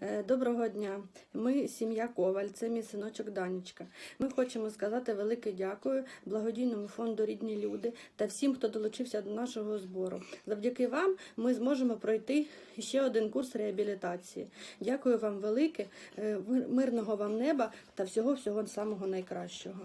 Е, доброго дня. Ми сім'я Коваль, це мій синочок Данечка. Ми хочемо сказати велике дякую благодійному фонду Рідні люди та всім, хто долучився до нашого збору. Завдяки вам ми зможемо пройти ще один курс реабілітації. Дякую вам велике, е, мирного вам неба та всього всього самого найкращого.